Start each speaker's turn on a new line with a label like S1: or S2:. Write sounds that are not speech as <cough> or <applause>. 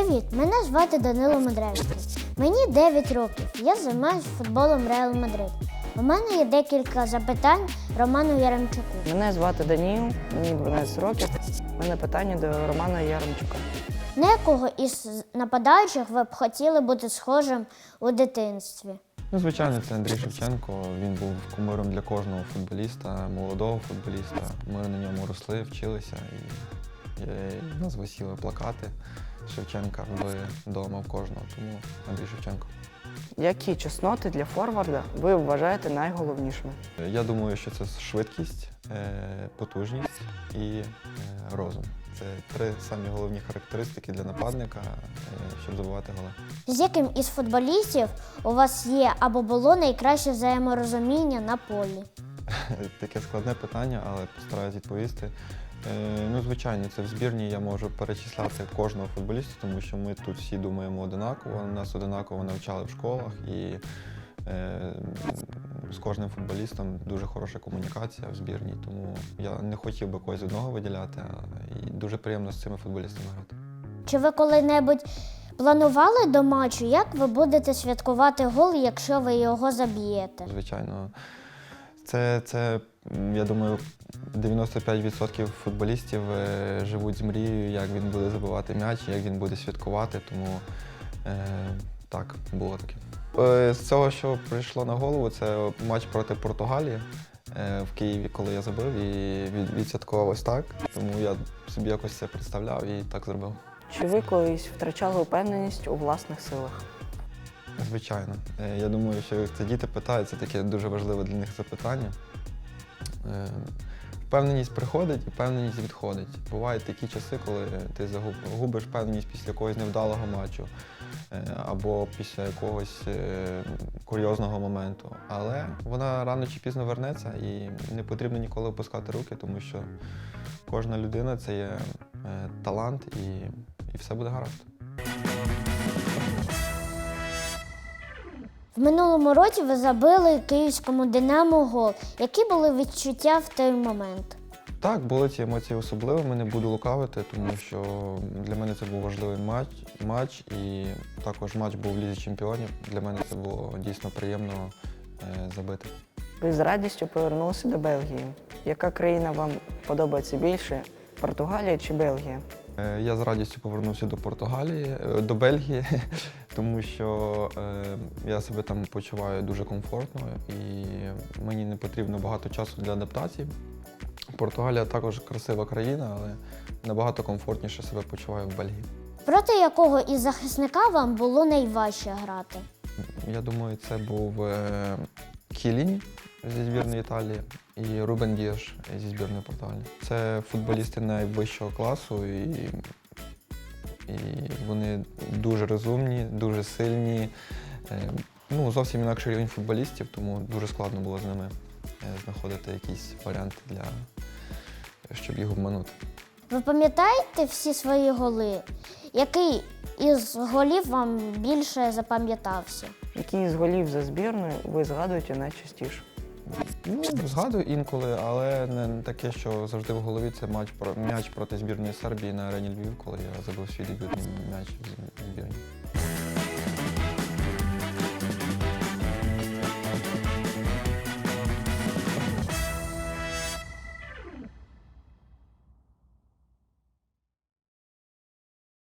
S1: Привіт, мене звати Данило Медрецький. Мені 9 років. Я займаюся футболом Реал Мадрид. У мене є декілька запитань Роману Яремчуку.
S2: Мене звати Даніл, мені 12 років. У мене питання до Романа Яремчука.
S1: На якого із нападаючих ви б хотіли бути схожим у дитинстві?
S3: Ну, звичайно, це Андрій Шевченко. Він був кумиром для кожного футболіста, молодого футболіста. Ми на ньому росли, вчилися і, і в нас висіли плакати Шевченка вдома в кожного. Тому Андрій Шевченко.
S2: Які чесноти для форварда ви вважаєте найголовнішими?
S3: Я думаю, що це швидкість, е, потужність і е, розум. Це три самі головні характеристики для нападника, е, щоб забивати голи.
S1: З яким із футболістів у вас є або було найкраще взаєморозуміння на полі? <laughs>
S3: Таке складне питання, але постараюсь відповісти. Е, ну, звичайно, це в збірні я можу перечисляти кожного футболіста, тому що ми тут всі думаємо одинаково, нас одинаково навчали в школах і е, з кожним футболістом дуже хороша комунікація в збірні, тому я не хотів би когось одного виділяти, а, і дуже приємно з цими футболістами грати.
S1: Чи ви коли-небудь планували до матчу, як ви будете святкувати гол, якщо ви його заб'єте?
S3: Звичайно, це, це я думаю, 95% футболістів е, живуть з мрією, як він буде забивати м'яч, як він буде святкувати. Тому е, так, було таке. Е, з цього, що прийшло на голову, це матч проти Португалії е, в Києві, коли я забив, і від, відсвяткував ось так. Тому я собі якось це представляв і так зробив.
S2: Чи ви колись втрачали впевненість у власних силах?
S3: Звичайно. Е, Я думаю, що це діти питають, це таке дуже важливе для них запитання. Е, Впевненість приходить і впевненість відходить. Бувають такі часи, коли ти загуб- губиш впевненість після якогось невдалого матчу е, або після якогось е, курйозного моменту. Але вона рано чи пізно вернеться і не потрібно ніколи опускати руки, тому що кожна людина це є талант і, і все буде гаразд.
S1: В минулому році ви забили київському Динамо гол. Які були відчуття в той момент?
S3: Так, були ці емоції особливими, не буду лукавити, тому що для мене це був важливий матч, матч і також матч був в Лізі Чемпіонів. Для мене це було дійсно приємно е, забити.
S2: Ви з радістю повернулися до Бельгії. Яка країна вам подобається більше? Португалія чи Бельгія?
S3: Е, Я з радістю повернувся до Португалії, е, до Бельгії, <laughs> тому що е, я себе там почуваю дуже комфортно і мені не потрібно багато часу для адаптації. Португалія також красива країна, але набагато комфортніше себе почуваю в Бельгії.
S1: Проти якого із захисника вам було найважче грати?
S3: Я думаю, це був Кіліні зі збірної Італії і Рубен Діаш зі збірної Португалії. Це футболісти найвищого класу, і, і вони дуже розумні, дуже сильні. Е, ну, зовсім інакший рівень футболістів, тому дуже складно було з ними е, знаходити якісь варіанти для щоб їх обманути.
S1: Ви пам'ятаєте всі свої голи? Який із голів вам більше запам'ятався?
S2: Які з голів за збірною ви згадуєте найчастіше?
S3: Ну, згадую інколи, але не таке, що завжди в голові це матч про м'яч проти збірної Сербії на арені Львів, коли я забив свій дебютний м'яч в збірні.